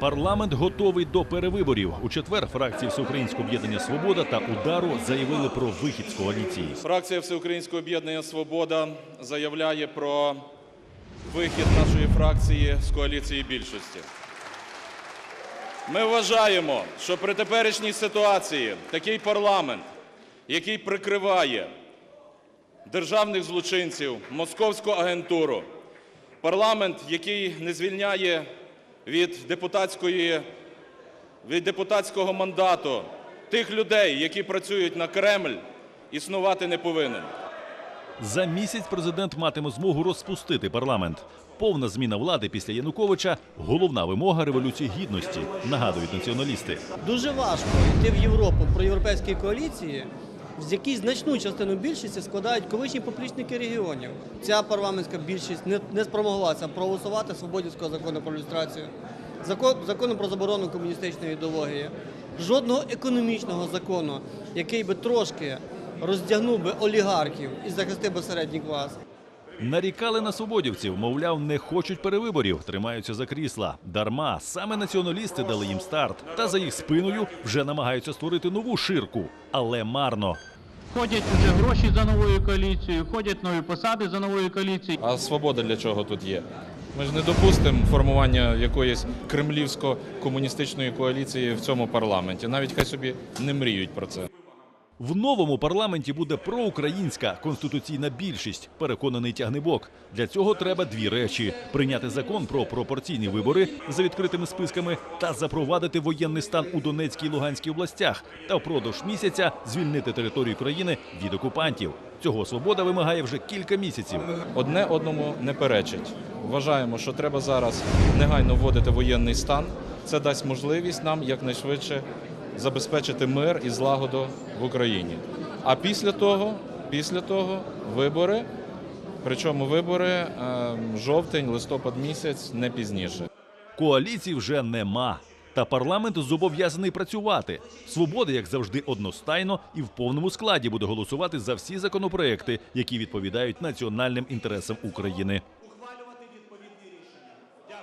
Парламент готовий до перевиборів. У четвер фракції Всеукраїнського об'єднання Свобода та удару заявили про вихід з коаліції. Фракція Всеукраїнського об'єднання Свобода заявляє про вихід нашої фракції з коаліції більшості. Ми вважаємо, що при теперішній ситуації такий парламент, який прикриває державних злочинців, московську агентуру, парламент, який не звільняє від депутатської від депутатського мандату тих людей, які працюють на Кремль, існувати не повинен. За місяць президент матиме змогу розпустити парламент. Повна зміна влади після Януковича головна вимога революції гідності, нагадують націоналісти. Дуже важко йти в Європу про європейські коаліції, з якій значну частину більшості складають колишні поплічники регіонів. Ця парламентська більшість не, не спромоглася проголосувати свободівського закону про люстрацію, закон, закону про заборону комуністичної ідеології, жодного економічного закону, який би трошки роздягнув би олігархів і захистив би середній клас. Нарікали на свободівців, мовляв, не хочуть перевиборів, тримаються за крісла. Дарма саме націоналісти дали їм старт, та за їх спиною вже намагаються створити нову ширку, але марно. Ходять вже гроші за новою коаліцією, ходять нові посади за новою коаліцією. А свобода для чого тут є? Ми ж не допустимо формування якоїсь кремлівсько-комуністичної коаліції в цьому парламенті. Навіть хай собі не мріють про це. В новому парламенті буде проукраїнська конституційна більшість, переконаний тягнебок. Для цього треба дві речі: прийняти закон про пропорційні вибори за відкритими списками та запровадити воєнний стан у Донецькій і Луганській областях та впродовж місяця звільнити територію країни від окупантів. Цього свобода вимагає вже кілька місяців. Одне одному не перечить. Вважаємо, що треба зараз негайно вводити воєнний стан. Це дасть можливість нам якнайшвидше забезпечити мир і злагоду в Україні. А після того, після того вибори, причому вибори е, жовтень, листопад місяць, не пізніше. Коаліції вже нема. Та парламент зобов'язаний працювати. Свобода, як завжди, одностайно і в повному складі буде голосувати за всі законопроекти, які відповідають національним інтересам України.